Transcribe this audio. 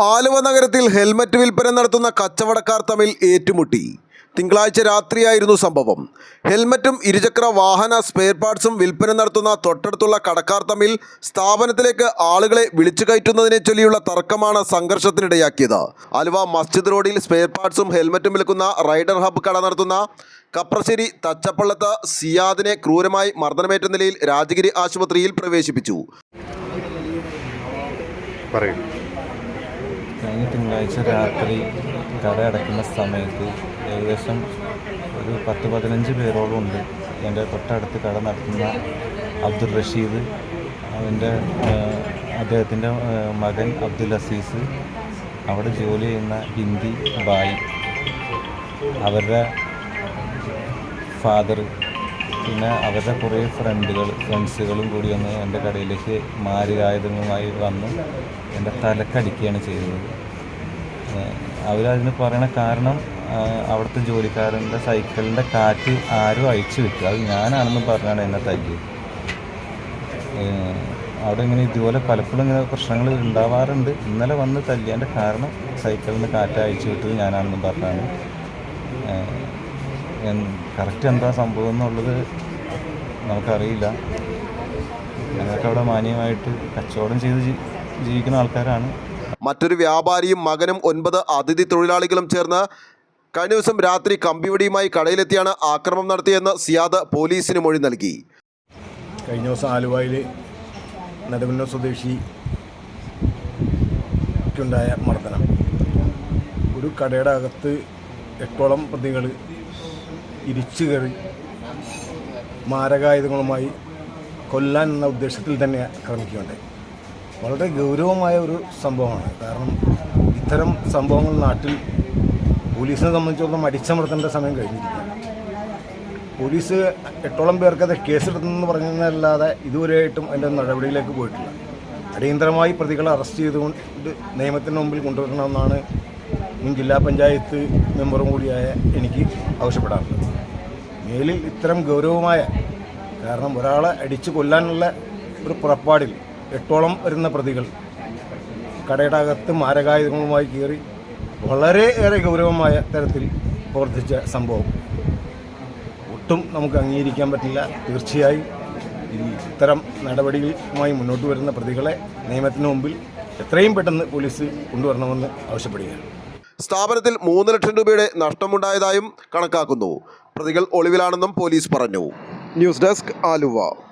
ആലുവ നഗരത്തിൽ ഹെൽമറ്റ് വിൽപ്പന നടത്തുന്ന കച്ചവടക്കാർ തമ്മിൽ ഏറ്റുമുട്ടി. തിങ്കളാഴ്ച രാത്രിയായിരുന്നു സംഭവം. ഹെൽമറ്റും ഇരുചക്ര വാഹന സ്പെയർ പാർട്സും വിൽപ്പന നടത്തുന്ന തൊട്ടടുത്തുള്ള കടക്കാർ തമ്മിൽ സ്ഥാപനത്തിലേക്ക് ആളുകളെ വിളിച്ചു കയറ്റുന്നതിനെ ചൊല്ലിയുള്ള തർക്കമാണ് സംഘർഷത്തിനിടയാക്കിയത്. ആലുവ മസ്ജിദ് റോഡിൽ സ്പെയർ പാർട്സും ഹെൽമറ്റും വിൽക്കുന്ന റൈഡർ ഹബ്ബ് കട നടത്തുന്ന കപ്രശ്ശേരി തച്ചപ്പള്ളത്ത് സിയാദിനെ ക്രൂരമായി മർദ്ദനമേറ്റ നിലയിൽ രാജഗിരി ആശുപത്രിയിൽ പ്രവേശിപ്പിച്ചു. പറയും. കഴിഞ്ഞ തിങ്കളാഴ്ച രാത്രി കട അടയ്ക്കുന്ന സമയത്ത് ഏകദേശം ഒരു പത്ത് പതിനഞ്ച് പേരോളം ഉണ്ട്. എന്റെ തൊട്ടടുത്ത് കട നടത്തുന്ന അബ്ദുൾ റഷീദ് അവന്റെ അദ്ദേഹത്തിന്റെ മകൻ അബ്ദുൽ അസീസ് അവിടെ ജോലി ചെയ്യുന്ന ഹിന്ദി ബായി അവരുടെ ഫാദർ പിന്നെ അവരുടെ കുറേ ഫ്രണ്ടുകൾ ഫ്രണ്ട്സുകളും കൂടി വന്ന് എന്റെ കടയിലേക്ക് മാരകായുധങ്ങളുമായി വന്ന് എന്റെ തലക്കടിക്കുകയാണ് ചെയ്തത്. അവരതിന് പറയണ കാരണം അവിടുത്തെ ജോലിക്കാരന്റെ സൈക്കിളിന്റെ കാറ്റ് ആരും അയച്ചു വിട്ടു. അത് ഞാനാണെന്ന് പറഞ്ഞാണ് എന്നെ തല്ലിയത്. അവിടെ ഇങ്ങനെ ഇതുപോലെ പലപ്പോഴും ഇങ്ങനെ പ്രശ്നങ്ങൾ ഉണ്ടാവാറുണ്ട്. ഇന്നലെ വന്ന് തല്ലിയതിന്റെ കാരണം സൈക്കിളിൽ നിന്ന് കാറ്റ് അയച്ചു വിട്ടത് ഞാനാണെന്ന് പറഞ്ഞാണ്. കറക്റ്റ് എന്താ സംഭവം എന്നുള്ളത് നമുക്കറിയില്ല. ഞങ്ങൾക്ക് അവിടെ മാന്യമായിട്ട് കച്ചവടം ചെയ്ത് ജീവിക്കുന്ന ആൾക്കാരാണ്. മറ്റൊരു വ്യാപാരിയും മകനും ഒൻപത് അതിഥി തൊഴിലാളികളും ചേർന്ന് കഴിഞ്ഞ ദിവസം രാത്രി കമ്പിവടിയുമായി കടയിലെത്തിയാണ് ആക്രമണം നടത്തിയെന്ന് സിയാദ് പോലീസിന് മൊഴി നൽകി. കഴിഞ്ഞ ദിവസം ആലുവയിൽ നെടുമന്നൂർ സ്വദേശിക്കുണ്ടായ മർദ്ദനം. ഒരു കടയുടെ അകത്ത് എട്ടോളം പ്രതികൾ ഇരിച്ചു കയറി മാരകായുധങ്ങളുമായി കൊല്ലാൻ എന്ന ഉദ്ദേശത്തിൽ തന്നെ ആക്രമിക്കുകയുണ്ടായി വളരെ ഗൗരവമായ ഒരു സംഭവമാണ്. കാരണം ഇത്തരം സംഭവങ്ങൾ നാട്ടിൽ പോലീസിനെ സംബന്ധിച്ചിടത്തോളം അടിച്ചമർത്തേണ്ട സമയം കഴിഞ്ഞിരിക്കുകയാണ് പോലീസ് എട്ടോളം പേർക്കത് കേസെടുത്തെന്ന് പറഞ്ഞതല്ലാതെ ഇതുവരെയായിട്ടും അതിന്റെ നടപടിയിലേക്ക് പോയിട്ടില്ല. അടിയന്തരമായി പ്രതികളെ അറസ്റ്റ് ചെയ്തുകൊണ്ട് നിയമത്തിന് മുമ്പിൽ കൊണ്ടുവരണമെന്നാണ് മുൻ ജില്ലാ പഞ്ചായത്ത് മെമ്പറും കൂടിയായ എനിക്ക് ആവശ്യപ്പെടാറുണ്ട്. മേലിൽ ഇത്തരം ഗൗരവമായ കാരണം ഒരാളെ അടിച്ചു കൊല്ലാനുള്ള ഒരു പുറപ്പാടിൽ എട്ടോളം വരുന്ന പ്രതികൾ കടയുടെ അകത്ത് മാരകായുധങ്ങളുമായി കയറി വളരെ ഏറെ ഗൗരവമായ തരത്തിൽ പ്രവർത്തിച്ച സംഭവം. ഒട്ടും നമുക്ക് അംഗീകരിക്കാൻ പറ്റില്ല. തീർച്ചയായും ഇത്തരം നടപടികളുമായി മുന്നോട്ട് വരുന്ന പ്രതികളെ നിയമത്തിന് മുമ്പിൽ എത്രയും പെട്ടെന്ന് പോലീസ് കൊണ്ടുവരണമെന്ന് ആവശ്യപ്പെടുകയാണ്. സ്ഥാപനത്തിൽ മൂന്ന് ലക്ഷം രൂപയുടെ നഷ്ടമുണ്ടായതായും കണക്കാക്കുന്നു. പ്രതികൾ ഒളിവിലാണെന്നും പോലീസ് പറഞ്ഞു. News desk Aluva.